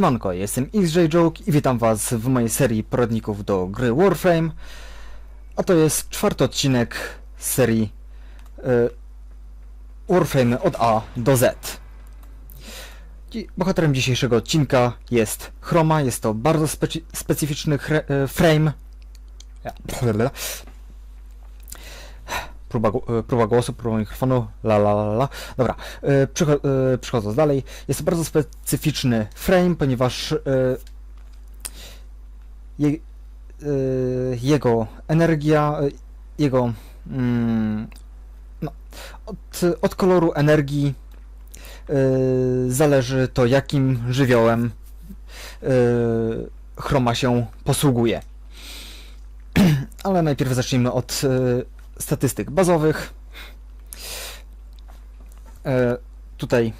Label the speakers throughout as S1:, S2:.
S1: Siemanko, jestem XJ Joke i witam was w mojej serii poradników do gry Warframe. A to jest czwarty odcinek serii y, Warframe od A do Z. Bohaterem dzisiejszego odcinka jest Chroma, jest to bardzo specyficzny y, frame. Próba, y, próba głosu, próba mikrofonu, la la la la. Dobra, y, przycho- y, przechodząc dalej, jest to bardzo specyficzny frame, ponieważ je, jego energia, jego mm, no, od, od koloru energii zależy to, jakim żywiołem chroma się posługuje. Ale najpierw zacznijmy od statystyk bazowych. E, tutaj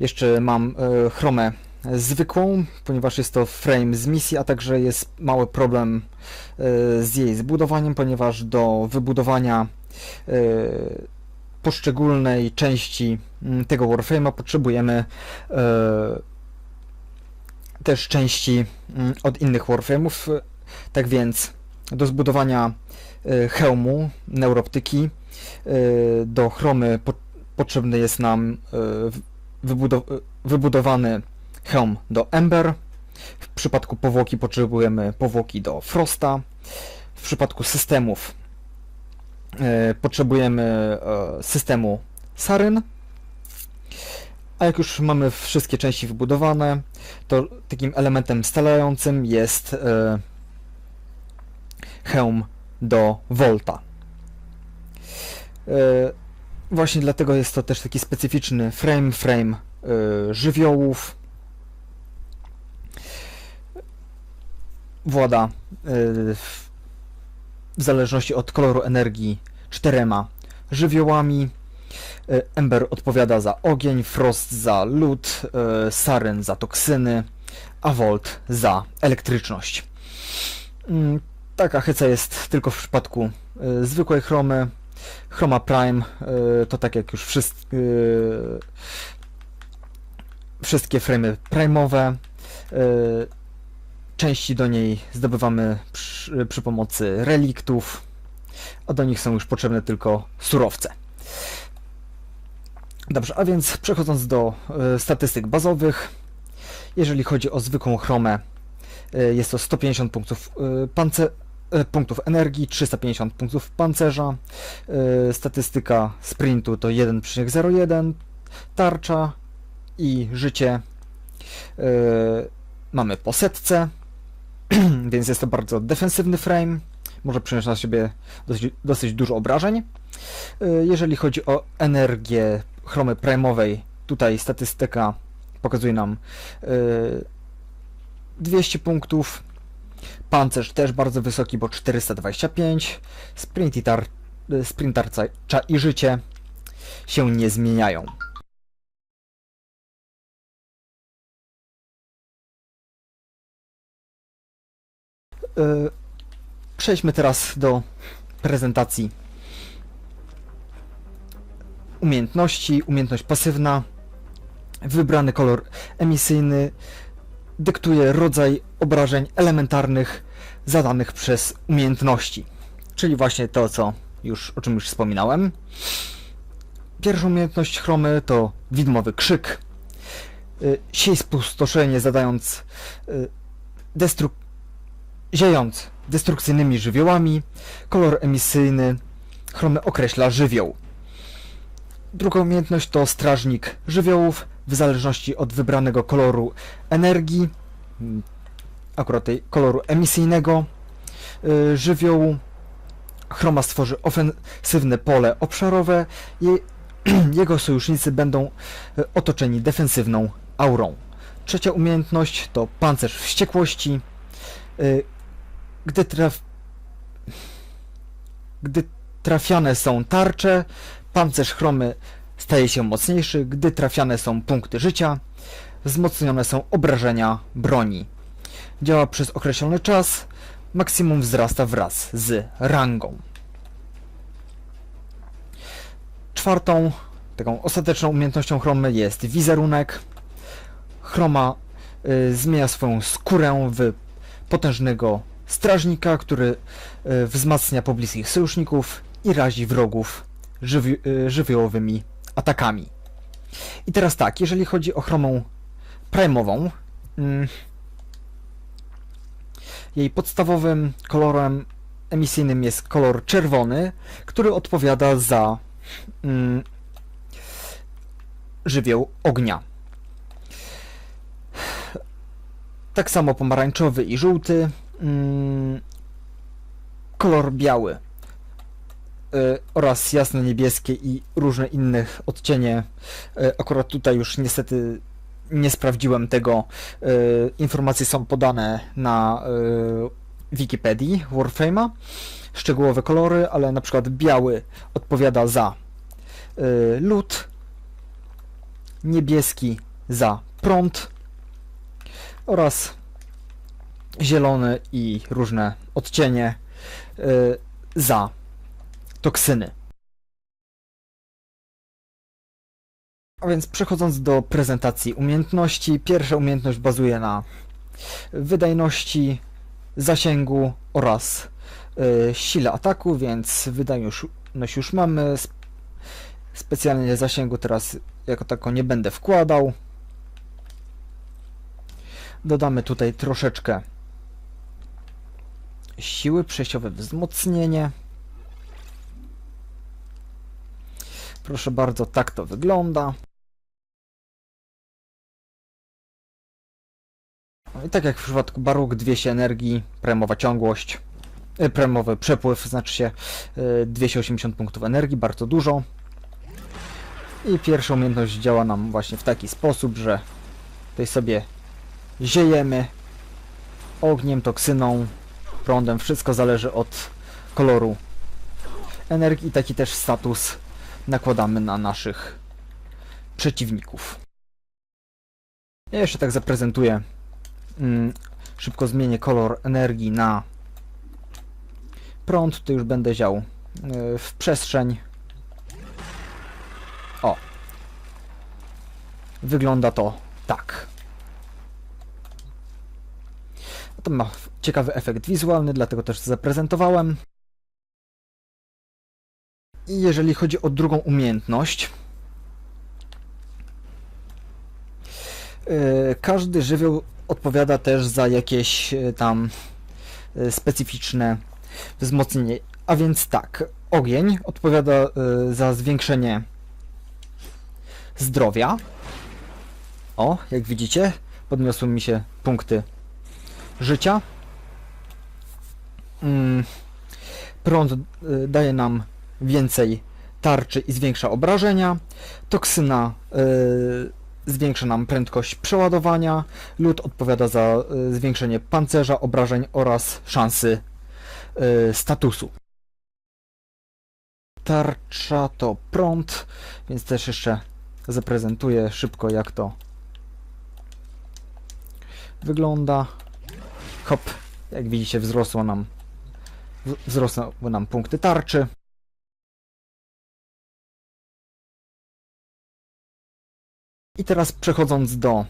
S1: jeszcze mam e, chromę zwykłą, ponieważ jest to frame z misji, a także jest mały problem e, z jej zbudowaniem, ponieważ do wybudowania poszczególnej części mm, tego Warframe'a potrzebujemy też części mm, od innych Warframe'ów. Tak więc do zbudowania hełmu, neuroptyki, e, do chromy po, potrzebny jest nam e, wybudow- e, wybudowany hełm do Ember. W przypadku powłoki potrzebujemy powłoki do Frosta. W przypadku systemów e, potrzebujemy e, systemu Saryn. A jak już mamy wszystkie części wybudowane, to takim elementem scalającym jest e, hełm do Volta. E, Właśnie dlatego jest to też taki specyficzny frame, frame e, żywiołów. Włada e, w zależności od koloru energii czterema żywiołami. Ember odpowiada za ogień, Frost za lód, Saren za toksyny, a Volt za elektryczność. Taka hyca jest tylko w przypadku e, zwykłej chromy. Chroma Prime e, to tak jak już wszystkie, wszystkie framy prime'owe. Części do niej zdobywamy przy, przy pomocy reliktów, a do nich są już potrzebne tylko surowce. Dobrze, a więc przechodząc do statystyk bazowych, jeżeli chodzi o zwykłą chromę, jest to 150 punktów, pance, e, punktów energii, 350 punktów pancerza, e, statystyka sprintu to 1,01, tarcza i życie. E, mamy po setce, więc jest to bardzo defensywny frame, może przynieść na siebie dosyć, dosyć dużo obrażeń. E, Jeżeli chodzi o energię chromy prime'owej, tutaj statystyka pokazuje nam e, 200 punktów, pancerz też bardzo wysoki, bo 425, sprint i tar, e, sprint tarcza i życie się nie zmieniają. E, Przejdźmy teraz do prezentacji umiejętności. Umiejętność pasywna. Wybrany kolor emisyjny dyktuje rodzaj obrażeń elementarnych zadanych przez umiejętności. Czyli właśnie to, co już, o czym już wspominałem. Pierwsza umiejętność chromy to widmowy krzyk. Y, Siej spustoszenie zadając y, destruk ziejąc destrukcyjnymi żywiołami. Kolor emisyjny chromy określa żywioł. Druga umiejętność to strażnik żywiołów w zależności od wybranego koloru energii, mm, akurat tej koloru emisyjnego y, żywiołu. Chroma stworzy ofensywne pole obszarowe i jego sojusznicy będą y, otoczeni defensywną aurą. Trzecia umiejętność to pancerz wściekłości. Y, Gdy, traf... Gdy trafiane są tarcze, pancerz chromy staje się mocniejszy, gdy trafiane są punkty życia, wzmocnione są obrażenia broni. Działa przez określony czas, maksimum wzrasta wraz z rangą. Czwartą, taką ostateczną umiejętnością chromy jest wizerunek. Chroma y, zmienia swoją skórę w potężnego strażnika, który y, wzmacnia pobliskich sojuszników i razi wrogów żywi y, żywiołowymi atakami. I teraz tak, jeżeli chodzi o chromą primową, mm, jej podstawowym kolorem emisyjnym jest kolor czerwony, który odpowiada za mm, żywioł ognia. Tak samo pomarańczowy i żółty. Mm, kolor biały oraz jasno niebieskie i różne inne odcienie. Y, akurat tutaj już niestety nie sprawdziłem tego. Y, informacje są podane na y, Wikipedii Warframe'a. Szczegółowe kolory, ale na przykład biały odpowiada za y, lód, niebieski za prąd oraz zielony i różne odcienie y, za toksyny. A więc przechodząc do prezentacji umiejętności, pierwsza umiejętność bazuje na wydajności, zasięgu oraz y, sile ataku, więc wydajność już mamy. Sp- Specjalnie zasięgu teraz jako tako nie będę wkładał. Dodamy tutaj troszeczkę siły, przejściowe wzmocnienie. Proszę bardzo, tak to wygląda. No I tak jak w przypadku Baruk 200 energii, premowa ciągłość, e, premowy przepływ, znaczy się e, 280 punktów energii, bardzo dużo. I pierwsza umiejętność działa nam właśnie w taki sposób, że tutaj sobie ziejemy ogniem, toksyną, prądem, wszystko zależy od koloru energii i taki też status nakładamy na naszych przeciwników. Ja jeszcze tak zaprezentuję. Mm, szybko zmienię kolor energii na prąd. Tu już będę ział y, w przestrzeń. O. Wygląda to tak. To ma ciekawy efekt wizualny, dlatego też zaprezentowałem. I jeżeli chodzi o drugą umiejętność, yy, każdy żywioł odpowiada też za jakieś yy, tam yy, specyficzne wzmocnienie. A więc tak, ogień odpowiada za zwiększenie zdrowia. O, jak widzicie, podniosły mi się punkty życia. Mm, prąd daje nam więcej tarczy i zwiększa obrażenia. Toksyna y, zwiększa nam prędkość przeładowania. Lód odpowiada za y, zwiększenie pancerza, obrażeń oraz szansy y, statusu. Tarcza to prąd, więc też jeszcze zaprezentuję szybko jak to wygląda. Hop, jak widzicie wzrosło nam wzrosły nam punkty tarczy. I teraz przechodząc do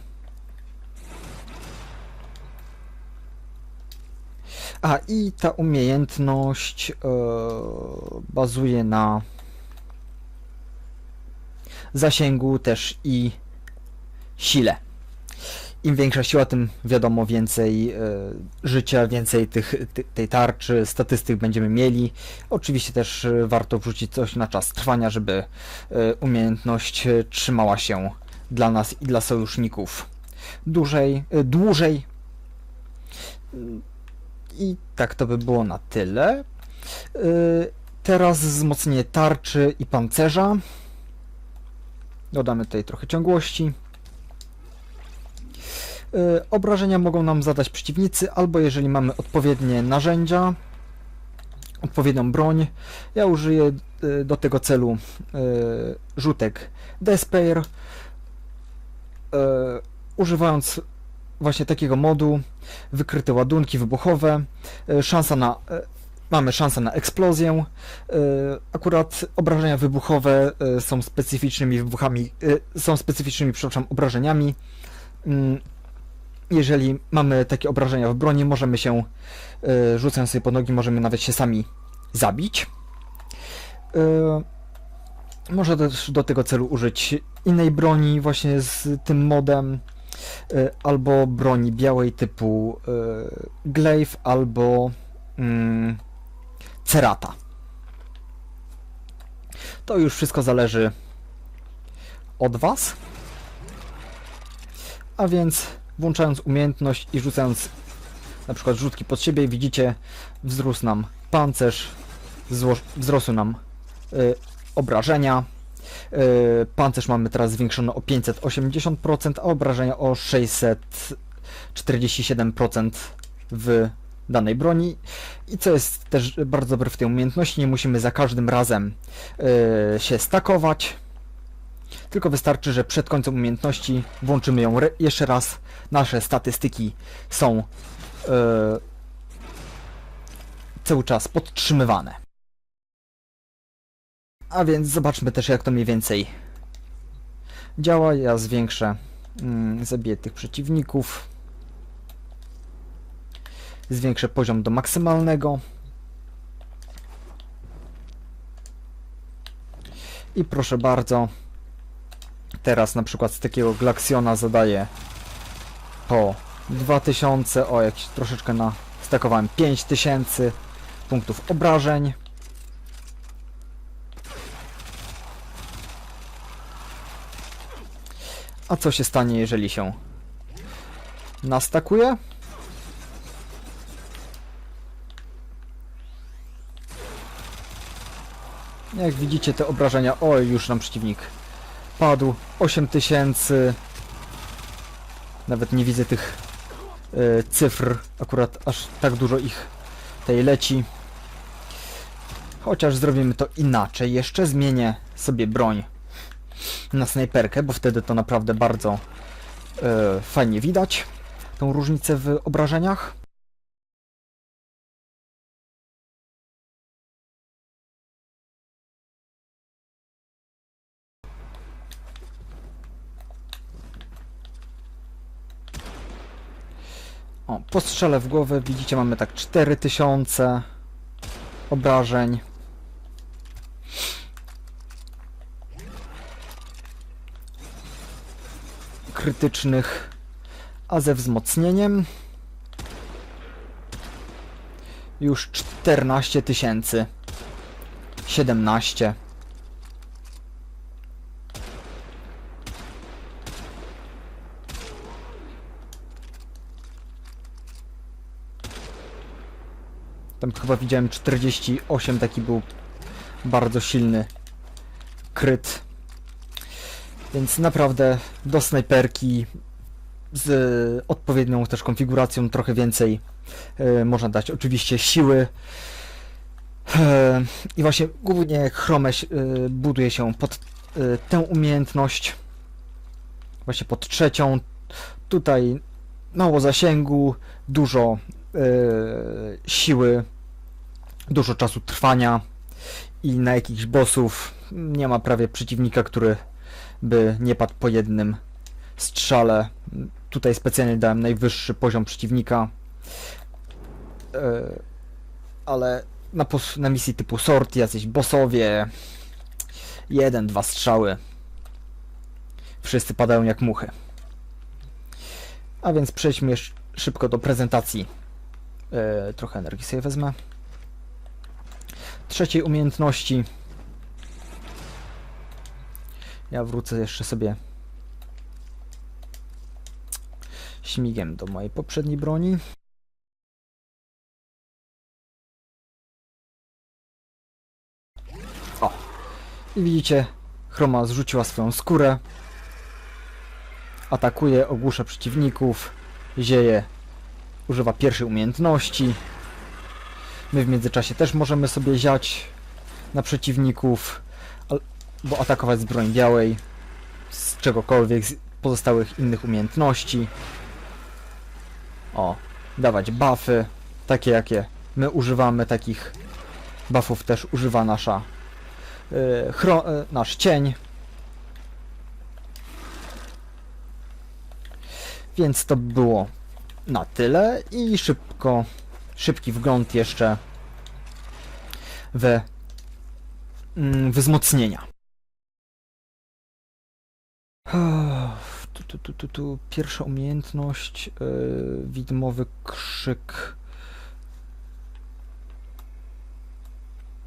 S1: A i ta umiejętność e, bazuje na zasięgu też i sile. Im większa siła, tym wiadomo więcej e, życia, więcej tych, ty, tej tarczy, statystyk będziemy mieli. Oczywiście też e, warto wrzucić coś na czas trwania, żeby umiejętność trzymała się dla nas i dla sojuszników dłużej, e, dłużej. I tak to by było na tyle. E, Teraz wzmocnienie tarczy i pancerza. Dodamy tutaj trochę ciągłości. E, Obrażenia mogą nam zadać przeciwnicy, albo jeżeli mamy odpowiednie narzędzia, odpowiednią broń. Ja użyję do tego celu rzutek Despair. E, Używając właśnie takiego modu, wykryte ładunki wybuchowe, e, szansa na, e, mamy szansę na eksplozję. Akurat obrażenia wybuchowe są specyficznymi wybuchami, są specyficznymi, przepraszam, obrażeniami mm, jeżeli mamy takie obrażenia w broni, możemy się, rzucając sobie pod nogi, możemy nawet się sami zabić. Można też do tego celu użyć innej broni właśnie z tym modem, y, albo broni białej typu y, Glaive, albo mm, Cerata. To już wszystko zależy od Was. A więc włączając umiejętność i rzucając na przykład rzutki pod siebie, widzicie wzrósł nam pancerz, wzrosły nam y, obrażenia. Y, pancerz mamy teraz zwiększony o 580%, a obrażenia o 647% w danej broni. I co jest też bardzo dobre w tej umiejętności, nie musimy za każdym razem y, się stakować. Tylko wystarczy, że przed końcem umiejętności włączymy ją jeszcze raz. Nasze statystyki są e, cały czas podtrzymywane. A więc zobaczmy też jak to mniej więcej działa. Ja zwiększę, mm, zabiję tych przeciwników. Zwiększę poziom do maksymalnego. I proszę bardzo, teraz na przykład z takiego Glaxiona zadaję po 2000, o jak się troszeczkę na stakowałem 5000 punktów obrażeń. A co się stanie, jeżeli się nastakuje? Jak widzicie te obrażenia, oj już nam przeciwnik padł. 8000 nawet nie widzę tych e, cyfr. Akurat aż tak dużo ich tej leci. Chociaż zrobimy to inaczej. Jeszcze zmienię sobie broń na snajperkę bo wtedy to naprawdę bardzo e, fajnie widać tą różnicę w obrażeniach O, postrzelę w głowę, widzicie, mamy tak 4000 obrażeń. Krytycznych, a ze wzmocnieniem już 14 tysięcy. 17. Tam chyba widziałem 48, taki był bardzo silny kryt. Więc naprawdę do snajperki z odpowiednią też konfiguracją trochę więcej e, można dać. Oczywiście siły. E, I właśnie głównie Chrome e, buduje się pod tę umiejętność. Właśnie pod trzecią. Tutaj mało zasięgu, dużo siły, dużo czasu trwania i na jakichś bossów nie ma prawie przeciwnika, który by nie padł po jednym strzale. Tutaj specjalnie dałem najwyższy poziom przeciwnika, e, ale na, na misji typu sorty, jacyś bossowie, jeden, dwa strzały, wszyscy padają jak muchy. A więc przejdźmy szybko do prezentacji. E, trochę energii sobie wezmę. Trzeciej umiejętności. Ja wrócę jeszcze sobie śmigiem do mojej poprzedniej broni. O! I widzicie, Chroma zrzuciła swoją skórę. Atakuje, ogłusza przeciwników, zieje, używa pierwszej umiejętności. My w międzyczasie też możemy sobie ziać na przeciwników, albo atakować z broni białej, z czegokolwiek, z pozostałych innych umiejętności. O, dawać buffy, takie jakie my używamy, takich buffów też używa nasza yy, chro, yy, nasz cień. Więc to było na tyle i szybko, szybki wgląd jeszcze we mm, wzmocnienia. Tu, tu, tu, tu, tu. Pierwsza umiejętność, yy, widmowy krzyk.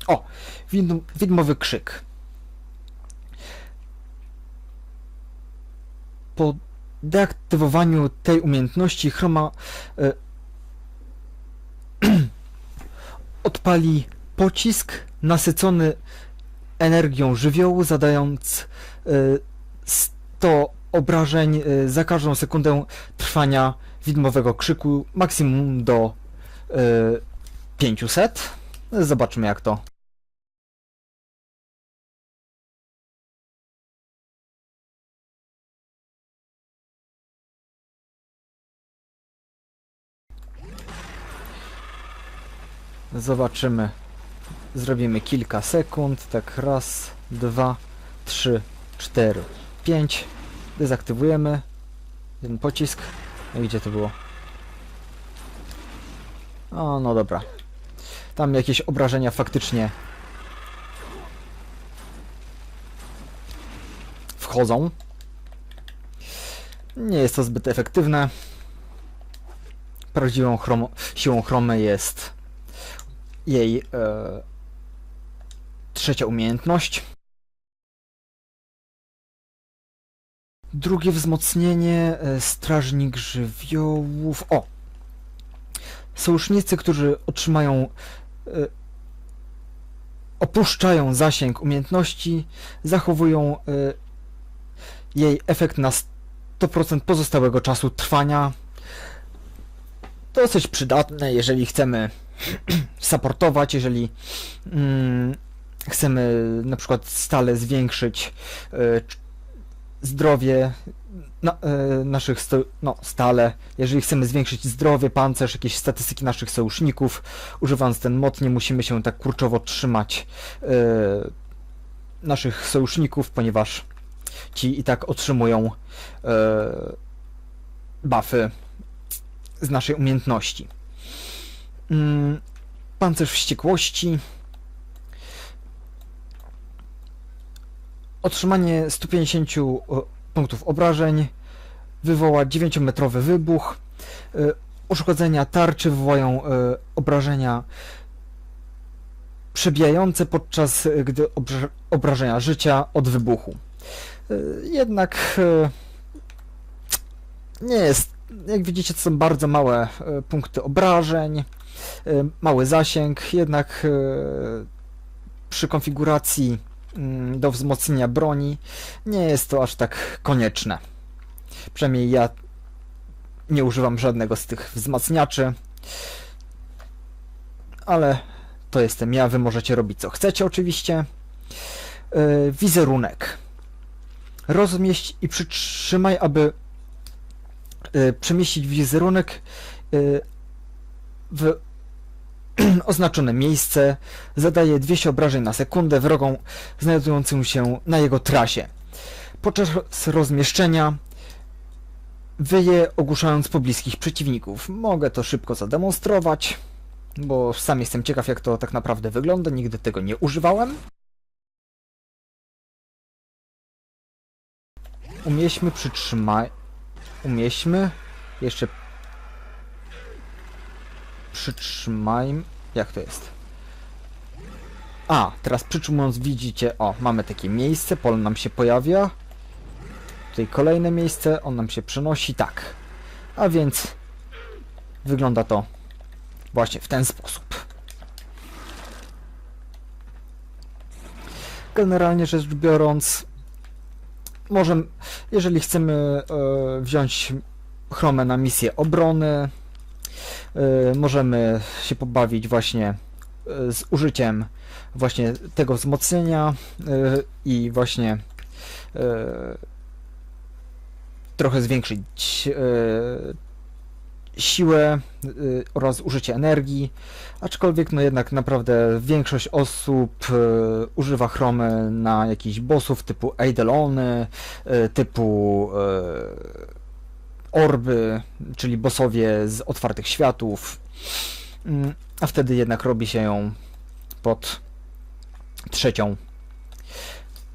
S1: O, widm, widmowy krzyk. Po deaktywowaniu tej umiejętności chroma y, odpali pocisk nasycony energią żywiołu, zadając y, 100 obrażeń y, za każdą sekundę trwania widmowego krzyku, maksimum do y, 500. Zobaczmy jak to Zobaczymy. Zrobimy kilka sekund. Tak raz, dwa, trzy, cztery, pięć. Dezaktywujemy. Jeden pocisk. No gdzie to było? O, no dobra. Tam jakieś obrażenia faktycznie wchodzą. Nie jest to zbyt efektywne. Prawdziwą siłą chromy jest jej e, trzecia umiejętność. Drugie wzmocnienie, e, strażnik żywiołów. O! Sojusznicy, którzy otrzymają e, opuszczają zasięg umiejętności, zachowują e, jej efekt na 100% pozostałego czasu trwania. Dosyć przydatne, jeżeli chcemy supportować, jeżeli mm, chcemy na przykład stale zwiększyć zdrowie na, e, naszych, sto, no stale, jeżeli chcemy zwiększyć zdrowie, pancerz, jakieś statystyki naszych sojuszników, używając ten mod nie musimy się tak kurczowo trzymać e, naszych sojuszników, ponieważ ci i tak otrzymują e, buffy z naszej umiejętności. Mm, pancerz wściekłości. Otrzymanie 150 e, punktów obrażeń. Wywoła 9-metrowy wybuch. E, Uszkodzenia tarczy wywołają e, obrażenia przebijające podczas gdy obra- obrażenia życia od wybuchu. Jednak nie jest, jak widzicie, to są bardzo małe punkty obrażeń, mały zasięg, jednak przy konfiguracji do wzmocnienia broni nie jest to aż tak konieczne. Przynajmniej ja nie używam żadnego z tych wzmacniaczy, ale to jestem ja, wy możecie robić co chcecie oczywiście. E, Wizerunek. Rozmieść i przytrzymaj, aby e, przemieścić wizerunek e, w oznaczone miejsce. Zadaje 200 obrażeń na sekundę wrogom znajdującym się na jego trasie. Podczas rozmieszczenia wyje ogłuszając pobliskich przeciwników. Mogę to szybko zademonstrować, bo sam jestem ciekaw jak to tak naprawdę wygląda, nigdy tego nie używałem. Umieśćmy, przytrzymaj... Umieśćmy. Jeszcze... Przytrzymajmy... Jak to jest? A, teraz przytrzymując widzicie, o, mamy takie miejsce, pole nam się pojawia. Tutaj kolejne miejsce, on nam się przenosi, tak. A więc wygląda to właśnie w ten sposób. Generalnie rzecz biorąc, możemy, jeżeli chcemy e, wziąć chromę na misję obrony, możemy się pobawić właśnie e, z użyciem właśnie tego wzmocnienia e, i właśnie trochę zwiększyć siłę oraz użycie energii, aczkolwiek no jednak naprawdę większość osób używa chromy na jakichś bossów typu Eidolony, typu orby, czyli bossowie z otwartych światów, Mm, a wtedy jednak robi się ją pod trzecią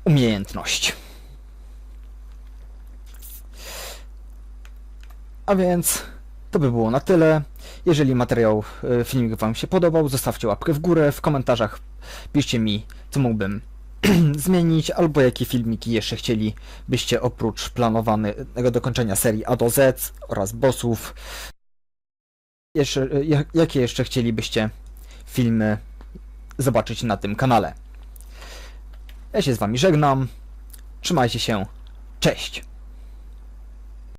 S1: umiejętność. A więc to by było na tyle. Jeżeli materiał, y, filmik Wam się podobał, zostawcie łapkę w górę, w komentarzach piszcie mi, co mógłbym zmienić, albo jakie filmiki jeszcze chcielibyście oprócz planowanego dokończenia serii A do Z oraz bossów. Jeszcze, jak- jakie jeszcze chcielibyście filmy zobaczyć na tym kanale. Ja się z Wami żegnam. Trzymajcie się. Cześć!